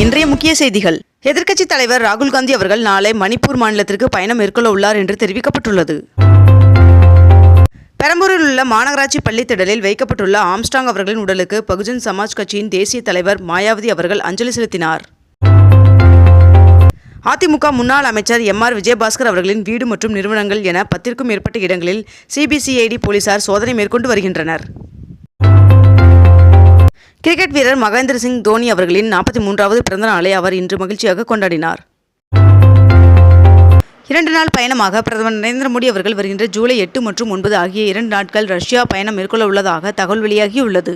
இன்றைய முக்கிய செய்திகள். எதிர்க்கட்சி தலைவர் ராகுல் காந்தி அவர்கள் நாளை மணிப்பூர் மாநிலத்திற்கு பயணம் மேற்கொள்ள உள்ளார் என்று தெரிவிக்கப்பட்டுள்ளது. பெரம்பூரில் உள்ள மாநகராட்சி பள்ளி திடலில் வைக்கப்பட்டுள்ள ஆம்ஸ்டாங் அவர்களின் உடலுக்கு பகுஜன் சமாஜ் கட்சியின் தேசிய தலைவர் மாயாவதி அவர்கள் அஞ்சலி செலுத்தினார். அதிமுக முன்னாள் அமைச்சர் எம் ஆர் விஜயபாஸ்கர் அவர்களின் வீடு மற்றும் நிறுவனங்கள் என பத்திற்கும் மேற்பட்ட இடங்களில் சிபிசிஐடி போலீசார் சோதனை மேற்கொண்டு வருகின்றனர். கிரிக்கெட் வீரர் மகேந்திர சிங் தோனி அவர்களின் நாற்பத்தி மூன்றாவது பிறந்த நாளை அவர் இன்று மகிழ்ச்சியாக கொண்டாடினார். இரண்டு நாள் பயணமாக பிரதமர் நரேந்திர மோடி அவர்கள் வருகின்ற ஜூலை எட்டு மற்றும் ஒன்பது ஆகிய இரண்டு நாட்கள் ரஷ்யா பயணம் மேற்கொள்ள உள்ளதாக தகவல் வெளியாகியுள்ளது.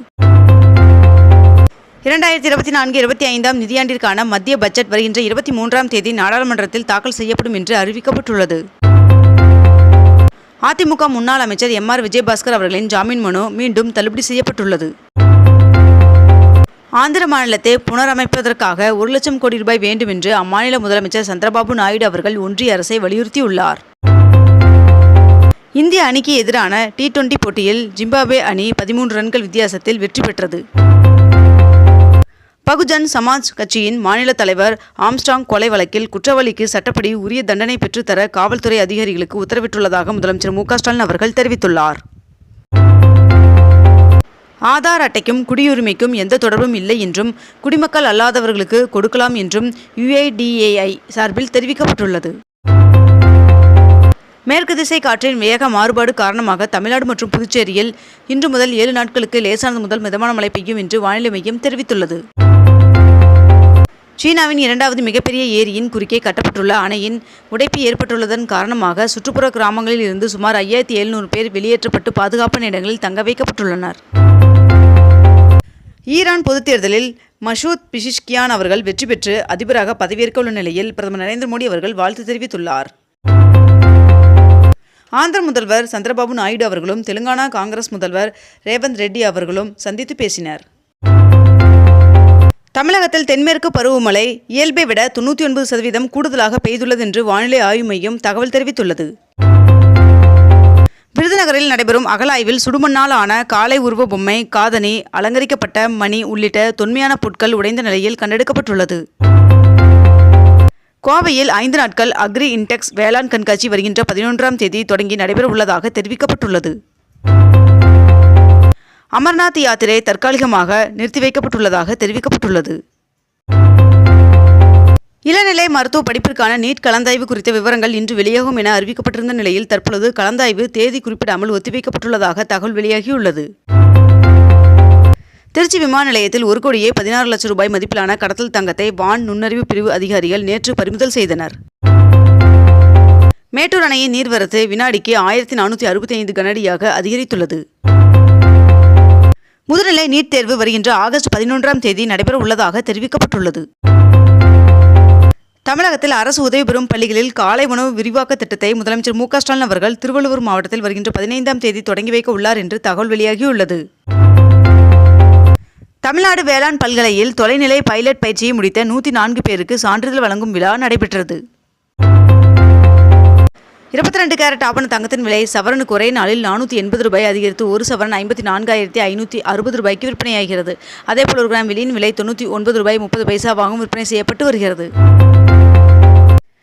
இரண்டாயிரத்தி இருபத்தி நான்கு இருபத்தி ஐந்தாம் நிதியாண்டிற்கான மத்திய பட்ஜெட் வருகின்ற இருபத்தி மூன்றாம் தேதி நாடாளுமன்றத்தில் தாக்கல் செய்யப்படும் என்று அறிவிக்கப்பட்டுள்ளது. அதிமுக முன்னாள் அமைச்சர் எம் ஆர் விஜயபாஸ்கர் அவர்களின் ஜாமீன் மனு மீண்டும் தள்ளுபடி செய்யப்பட்டுள்ளது. ஆந்திர மாநிலத்தை புனரமைப்பதற்காக ஒரு லட்சம் கோடி ரூபாய் வேண்டும் என்று அம்மாநில முதலமைச்சர் சந்திரபாபு நாயுடு அவர்கள் ஒன்றிய அரசை வலியுறுத்தியுள்ளார். இந்திய அணிக்கு எதிரான டி டுவெண்டி போட்டியில் ஜிம்பாப்வே அணி பதிமூன்று ரன்கள் வித்தியாசத்தில் வெற்றி பெற்றது. பகுஜன் சமாஜ் கட்சியின் மாநில தலைவர் ஆம்ஸ்டாங் கொலை வழக்கில் குற்றவாளிக்கு சட்டப்படி உரிய தண்டனை பெற்றுத்தர காவல்துறை அதிகாரிகளுக்கு உத்தரவிட்டுள்ளதாக முதலமைச்சர் மு க ஸ்டாலின் அவர்கள் தெரிவித்துள்ளார். ஆதார் அட்டைக்கும் குடியுரிமைக்கும் எந்த தொடர்பும் இல்லை என்றும் குடிமக்கள் அல்லாதவர்களுக்கு கொடுக்கலாம் என்றும் யுஐடிஏஐ சார்பில் தெரிவிக்கப்பட்டுள்ளது. மேற்கு திசை காற்றின் வேக மாறுபாடு காரணமாக தமிழ்நாடு மற்றும் புதுச்சேரியில் இன்று முதல் ஏழு நாட்களுக்கு லேசானது முதல் மிதமான மழை பெய்யும் என்று வானிலை மையம் தெரிவித்துள்ளது. சீனாவின் இரண்டாவது மிகப்பெரிய ஏரியின் குறுக்கே கட்டப்பட்டுள்ள அணையின் உடைப்பு ஏற்பட்டுள்ளதன் காரணமாக சுற்றுப்புற கிராமங்களில் இருந்து சுமார் ஐயாயிரத்தி எழுநூறு பேர் வெளியேற்றப்பட்டு பாதுகாப்பான இடங்களில் தங்க வைக்கப்பட்டுள்ளனர். ஈரான் பொதுத் தேர்தலில் மஷூத் பிஷிஷ்கியான் அவர்கள் வெற்றி பெற்று அதிபராக பதவியேற்க உள்ள நிலையில் பிரதமர் நரேந்திர மோடி அவர்கள் வாழ்த்து தெரிவித்துள்ளார். ஆந்திர முதல்வர் சந்திரபாபு நாயுடு அவர்களும் தெலுங்கானா காங்கிரஸ் முதல்வர் ரேவந்த் ரெட்டி அவர்களும் சந்தித்து பேசினர். தமிழகத்தில் தென்மேற்கு பருவமழை இயல்பை விட தொண்ணூற்றி ஒன்பது சதவீதம் கூடுதலாக பெய்துள்ளது என்று வானிலை ஆய்வு மையம் தகவல் தெரிவித்துள்ளது. விருதுநகரில் நடைபெறும் அகலாய்வில் சுடுமண்ணால் ஆன காலை உருவ பொம்மை காதணி அலங்கரிக்கப்பட்ட மணி உள்ளிட்ட தொன்மையான பொருட்கள் உடைந்த நிலையில் கண்டெடுக்கப்பட்டுள்ளது. கோவையில் ஐந்து நாட்கள் அக்ரி இன்டெக்ஸ் வேளாண் கண்காட்சி வருகின்ற பதினொன்றாம் தேதி தொடங்கி நடைபெறவுள்ளதாக தெரிவிக்கப்பட்டுள்ளது. அமர்நாத் யாத்திரை தற்காலிகமாக நிறுத்தி வைக்கப்பட்டுள்ளதாக தெரிவிக்கப்பட்டுள்ளது. இளநிலை மருத்துவ படிப்பிற்கான நீட் கலந்தாய்வு குறித்த விவரங்கள் இன்று வெளியாகும் என அறிவிக்கப்பட்டிருந்த நிலையில் தற்பொழுது கலந்தாய்வு தேதி குறிப்பிடாமல் ஒத்திவைக்கப்பட்டுள்ளதாக தகவல் வெளியாகியுள்ளது. திருச்சி விமான நிலையத்தில் ஒரு கோடியே பதினாறு லட்சம் ரூபாய் மதிப்பிலான கடத்தல் தங்கத்தை வான் நுண்ணறிவு பிரிவு அதிகாரிகள் நேற்று பறிமுதல் செய்தனர். மேட்டூர் அணையின் நீர்வரத்து வினாடிக்கு ஆயிரத்தி நானூற்றி அறுபத்தி ஐந்து கனடியாக அதிகரித்துள்ளது. முதுநிலை நீட் தேர்வு வருகின்ற ஆகஸ்ட் பதினொன்றாம் தேதி நடைபெற உள்ளதாக தெரிவிக்கப்பட்டுள்ளது. தமிழகத்தில் அரசு உதவி பெறும் பள்ளிகளில் காலை உணவு விரிவாக்க திட்டத்தை முதலமைச்சர் மு ஸ்டாலின் அவர்கள் திருவள்ளூர் மாவட்டத்தில் வருகின்ற பதினைந்தாம் தேதி தொடங்கி வைக்க உள்ளார் என்று தகவல் வெளியாகியுள்ளது. தமிழ்நாடு வேளாண் பல்கலையில் தொலைநிலை பைலட் பயிற்சியை முடித்த நூற்றி நான்கு பேருக்கு சான்றிதழ் வழங்கும் விழா நடைபெற்றது. இருபத்தி ரெண்டு கேரட் ஆபண தங்கத்தின் விலை சவரனுக்கு ஒரே நாளில் நானூற்றி எண்பது ரூபாய் அதிகரித்து ஒரு சவரன் ஐம்பத்தி நான்காயிரத்தி ஐநூற்றி அறுபது ரூபாய்க்கு விற்பனையாகிறது. அதேபோல் ஒரு கிராம் வெளியின் விலை தொண்ணூற்றி ஒன்பது ரூபாய் முப்பது பைசாவாகவும் விற்பனை செய்யப்பட்டு வருகிறது.